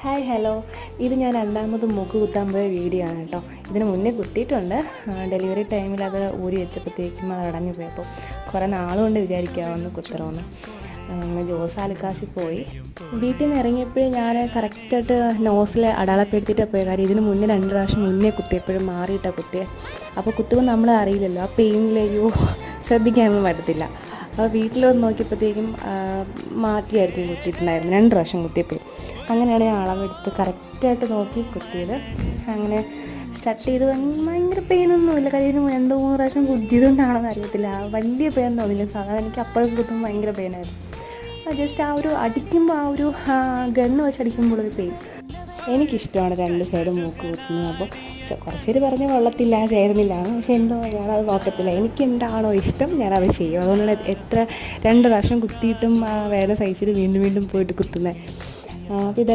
Hi hello ഇത് ഞാൻ രണ്ടാമത് മൂക്ക് കുത്താൻ പോയ വീഡിയോ ആണ് കേട്ടോ. ഇതിന് മുന്നേ കുത്തിയിട്ടുണ്ട്. ഡെലിവറി ടൈമിൽ അത് ഊരി വെച്ചപ്പോഴത്തേക്കും അത് അടഞ്ഞു പോയപ്പോൾ കുറേ നാളുകൊണ്ട് വിചാരിക്കാമെന്ന് കുത്തണമെന്ന് അങ്ങനെ ജോസ് ആലുക്കാസിൽ പോയി. വീട്ടിൽ നിന്ന് ഇറങ്ങിയപ്പോഴും ഞാൻ കറക്റ്റായിട്ട് നോസിൽ അടാളപ്പെടുത്തിയിട്ട് പോയ കാര്യം. ഇതിന് മുന്നേ രണ്ട് പ്രാവശ്യം മുന്നേ കുത്തിയപ്പോഴും മാറിയിട്ടാണ് കുത്തിയത് അപ്പോൾ കുത്തുമ്പോൾ നമ്മൾ അറിയില്ലല്ലോ ആ പെയിനിലെയോ ശ്രദ്ധിക്കാനൊന്നും പറ്റത്തില്ല. അപ്പോൾ വീട്ടിൽ വന്ന് നോക്കിയപ്പോഴത്തേക്കും മാറ്റിയായിരിക്കും കുത്തിയിട്ടുണ്ടായിരുന്നു രണ്ട് പ്രാവശ്യം കുത്തിയപ്പോൾ അങ്ങനെയാണ് ഞാൻ അളവെടുത്ത് കറക്റ്റായിട്ട് നോക്കി കുത്തിയത്. അങ്ങനെ സ്റ്റാർട്ട് ചെയ്ത് ഭയങ്കര പെയിനൊന്നുമില്ല കാര്യം രണ്ട് മൂന്ന് പ്രാവശ്യം കുത്തിയതുകൊണ്ടാണെന്ന് അറിയത്തില്ല. വലിയ പെയിൻ തോന്നില്ല സാധാരണ എനിക്ക് അപ്പോഴും കുത്തുമ്പോൾ ഭയങ്കര പെയിനായിരുന്നു ജസ്റ്റ് ആ ഒരു അടിക്കുമ്പോൾ ആ ഒരു ഗണ്ണ് വെച്ച് അടിക്കുമ്പോൾ ഒരു പെയിൻ എനിക്കിഷ്ടമാണ് രണ്ട് സൈഡ് മൂക്ക് കുത്തുന്നത്. അപ്പോൾ കുറച്ച് പേര് പറഞ്ഞ് കൊള്ളത്തില്ല ചേരുന്നില്ല. പക്ഷെ എന്തോ ഞാനത് നോക്കത്തില്ല. എനിക്ക് എന്താണോ ഇഷ്ടം ഞാനത് ചെയ്യും. അതുകൊണ്ടാണ് എത്ര രണ്ട് പ്രാവശ്യം കുത്തിയിട്ടും വേദന സഹിച്ചിട്ട് വീണ്ടും വീണ്ടും പോയിട്ട് കുത്തുന്നത്. അപ്പോൾ ഇതെല്ലാം